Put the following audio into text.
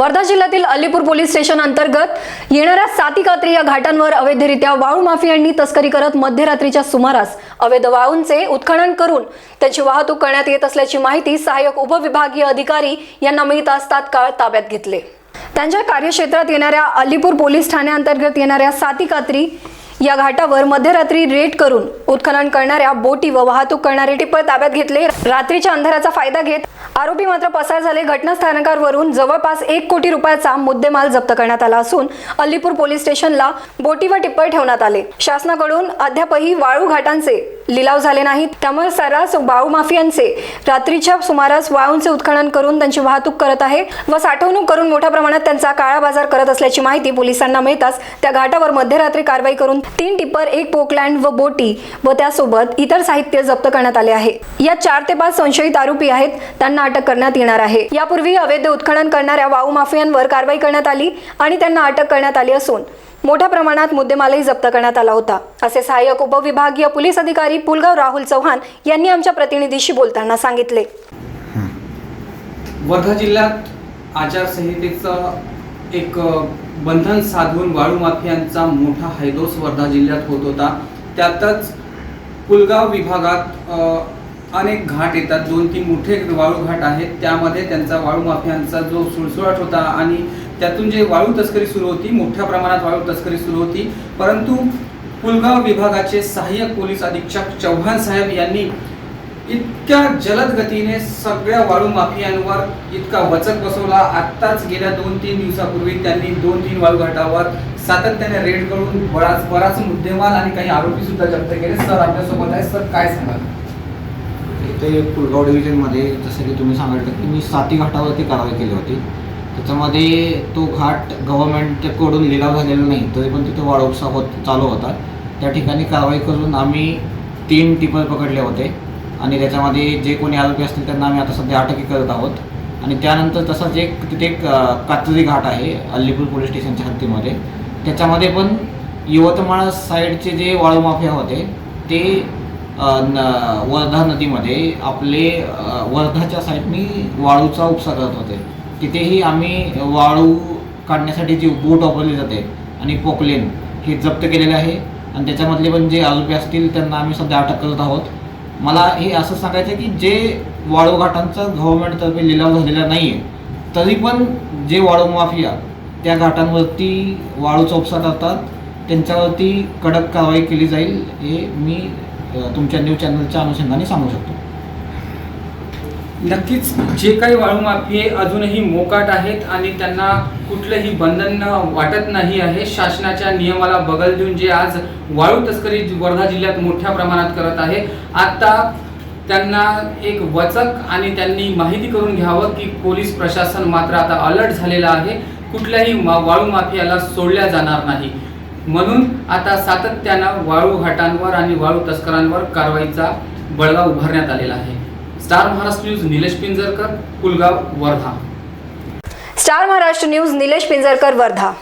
वर्धा जिल्ह्यातील Alipur police station अंतर्गत येणाऱ्या साती कात्री या घाटांवर अवैधरित्या वाळू माफियांनी तस्करी करत मध्यरात्रीच्या सुमारास अवैध वाळूंचे उत्खनन करून त्याची वाहतूक करण्यात येत असल्याची माहिती सहाय्यक उपविभागीय अधिकारी यांना मिळताच तात्काळ ताब्यात घेतले. त्यांच्या कार्यक्षेत्रात येणाऱ्या अलीपूर पोलीस ठाण्याअंतर्गत येणाऱ्या साती कात्री या घाटावर मध्यरात्री रेड करून उत्खनन करणाऱ्या बोटी व वाहतूक करणारे टिप्पर ताब्यात घेतले. रात्रीच्या अंधाराचा फायदा घेत आरोपी मात्र पसार झाले. घटनास्थानकावरून जवळपास एक कोटी रुपयाचा मुद्देमाल जप्त करण्यात आला असून अलीपूर पोलीस स्टेशनला बोटी व टिप्पर ठेवण्यात आले. शासनाकडून अद्यापही वाळू घाटांचे लिलाव झाले नाहीत. त्यामुळे सर्रास वाळू माफियांचे रात्रीच्या सुमारास वाळूंचे उत्खनन करून त्यांची वाहतूक करत आहे व साठवणूक करून मोठ्या प्रमाणात त्यांचा काळा बाजार करत असल्याची माहिती पोलिसांना मिळताच त्या घाटावर मध्यरात्री कारवाई करून तीन टिप्पर एक पोकलँड व बोटी व त्यासोबत इतर साहित्य जप्त करण्यात आले आहे. या चार ते पाच संशयित आरोपी आहेत. त्यांना अटक करण्यात येणार आहे. यापूर्वी अवैध उत्खनन करणाऱ्या वाळू माफियांवर कारवाई करण्यात आली आणि त्यांना अटक करण्यात आली असून मोठ्या प्रमाणात मुद्देमालही जप्त करण्यात आला होता. असे सहाय्यक उपविभागीय पोलीस अधिकारी पुलगाव राहुल चव्हाण यांनी आमच्या प्रतिनिधीशी बोलताना सांगितले. वर्धा जिल्ह्यात आचारसंहितेचं एक बंधन साधून वाळू माफियांचा मोठा हैदोस वर्धा जिल्ह्यात होत होता. त्यातच पुलगाव विभागात अनेक घाट येतात. दोन तीन मोठे वाळू घाट आहेत. त्यामध्ये त्यांचा वाळू माफियांचा जो सुळसुळाट होता आणि त्यातून जे वाळू तस्करी सुरू होती मोठ्या प्रमाणात वाळू तस्करी सुरू होती. परंतु पुलगाव विभागाचे सहाय्यक पोलीस अधीक्षक चव्हाण साहेब यांनी इतक्या जलद गतीने सगळ्या वाळू माफियांवर इतका वचक बसवला. आत्ताच गेल्या दोन तीन दिवसापूर्वी त्यांनी दोन तीन वाळू घाटावर सातत्याने रेड करून बराच बराच मुद्देमाल आणि काही आरोपी सुद्धा जप्त केले. सर आपल्यासोबत आहे सर काय सांगाल? इथे पुलगाव डिव्हिजनमध्ये जसं की तुम्ही सांगितलं की मी साती घाटावरती कारवाई केली होती. त्याच्यामध्ये तो घाट गव्हर्नमेंटकडून लिलाव झालेला नाही तरी पण तिथे वाळोपसा होत चालू होता. त्या ठिकाणी कारवाई करून आम्ही तीन टिपर पकडले होते. आणि त्याच्यामध्ये जे कोणी आरोपी असतील त्यांना आम्ही आता सध्या अटकी करत आहोत. आणि त्यानंतर तसाच एक तिथे एक कातरी कात्री घाट आहे अल्लीपूर पोलीस स्टेशनच्या हद्दीमध्ये. त्याच्यामध्ये पण यवतमाळ साईडचे जे वाळू माफिया होते ते न वर्धा नदीमध्ये आपले वर्धाच्या साईडनी वाळूचा उपसा करत होते. तिथेही आम्ही वाळू काढण्यासाठी जे बोट वापरली जाते आणि पोकलेन हे जप्त केलेले आहे. आणि त्याच्यामधले पण जे आरोपी असतील त्यांना आम्ही सध्या अटक करत आहोत. मला हे असं सांगायचं की जे वाळू घाटांचा गव्हर्नमेंटतर्फे लिलाव झालेला नाही आहे तरी पण जे वाळू माफिया त्या घाटांवरती वाळूचा उपसा करतात त्यांच्यावरती कडक कारवाई केली जाईल हे मी तुमच्या न्यूज चॅनलच्या अनुषंगाने सांगू शकतो. नक्कीच जे काही वाळूमाफी अजूनही मोकाट आहेत आणि त्यांना कुठलंही बंधन वाटत नाही आहे. शासनाच्या नियमाला बगल देऊन जे आज वाळू तस्करी वर्धा जिल्ह्यात मोठ्या प्रमाणात करत आहे. आता त्यांना एक वचक आणि त्यांनी माहिती करून घ्यावं की पोलीस प्रशासन मात्र आता अलर्ट झालेलं आहे. कुठल्याही मा वाळू माफियाला सोडल्या जाणार नाही. म्हणून आता सातत्यानं वाळू घाटांवर आणि वाळू तस्करांवर कारवाईचा बळगा उभारण्यात आलेला आहे. Star Maharashtra news Nilesh Pinjarkar Kulgaon Wardha. Star Maharashtra news Nilesh Pinjarkar Wardha.